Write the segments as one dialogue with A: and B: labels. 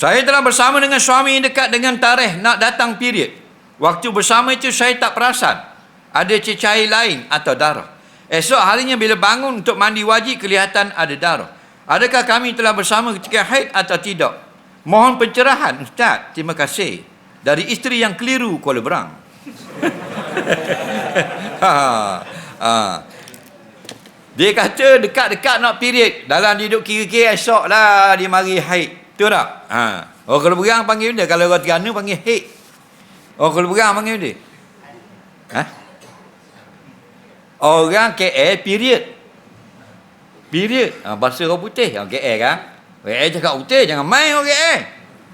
A: Saya telah bersama dengan suami dekat dengan tarikh nak datang period. Waktu bersama itu saya tak perasan ada cecair lain atau darah. Esok harinya bila bangun untuk mandi wajib kelihatan ada darah. Adakah kami telah bersama ketika haid atau tidak? Mohon pencerahan Ustaz. Terima kasih. Dari isteri yang keliru Kuala Berang. ha, ha. Dia kata dekat-dekat nak period. Dalam duduk kira-kira esok lah dia mari haid. Betul tak? Ha. Orang Kuala Berang panggil dia. Kalau orang Terengganu panggil haid. Orang Kuala Berang panggil dia. Ha? Orang KL period. Period. Ha, bahasa orang putih. Orang KL kan? KL cakap putih. Jangan main orang KL.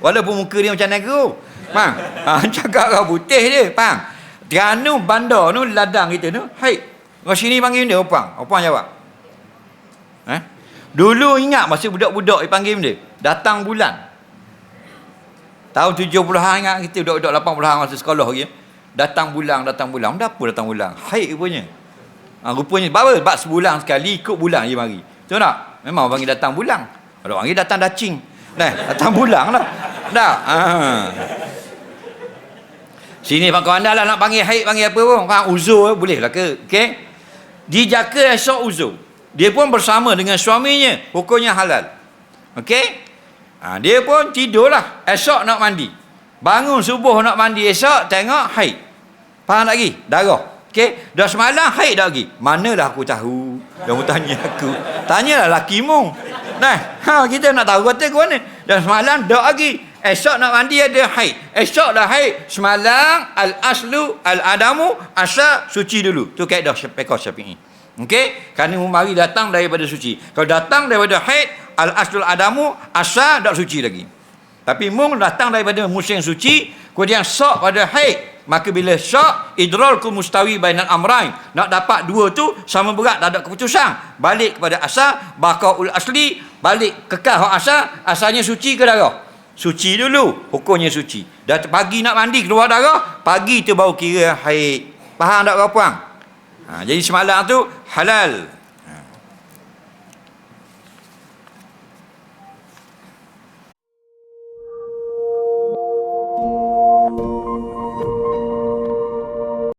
A: Walaupun muka dia macam negro. Faham? Ha, cakap orang putih dia. Faham? Terengganu bandar tu ladang kita tu. Hai. Orang sini panggil dia opang. Opang jawab. Ha? Dulu ingat masa budak-budak dia panggil. Datang bulan. Tahun 70-an ingat kita budak-budak 80-an masa sekolah lagi. Datang bulan, datang bulan. Dah apa datang bulan? Haid rupanya. Ha, rupanya apa? Sebab sebulan sekali ikut bulan dia mari. Betul tak? Memang panggil datang bulan. Kalau panggil datang dacing. Nah, datang bulan lah. Dah. Ha. Sini pak kawan lah nak panggil haid panggil apa pun. Faham uzur boleh lah ke? Okey. Dijaka esok uzur. Dia pun bersama dengan suaminya. Hukumnya halal. Okey. Ha, dia pun tidurlah. Esok nak mandi. Bangun subuh nak mandi esok tengok haid. Faham tak lagi? Darah. Okey, dah semalam haid dah lagi. Manalah aku tahu. Dia tanya aku. Tanyalah lakimu. Nah, ha kita nak tahu kata ke mana. Dah semalam dak lagi. Esok nak mandi ada haid. Esok dah haid. Semalam al aslu al adamu asal suci dulu. Tu kaedah fiqh Syafi'i. Okey, kerana mari datang daripada suci. Kalau datang daripada haid, al aslu al adamu asal dak suci lagi. Tapi mung datang daripada musim suci, kemudian sok pada haid, maka bila syak idralku mustawi bainal amrain nak dapat dua tu sama berat tak ada keputusan. Balik kepada asal baqaul asli balik kekal hak asal asalnya suci ke darah? Suci dulu hukumnya suci. Dah pagi nak mandi keluar darah pagi tu baru kira haid. Faham tak kau puang ha, jadi semalam tu halal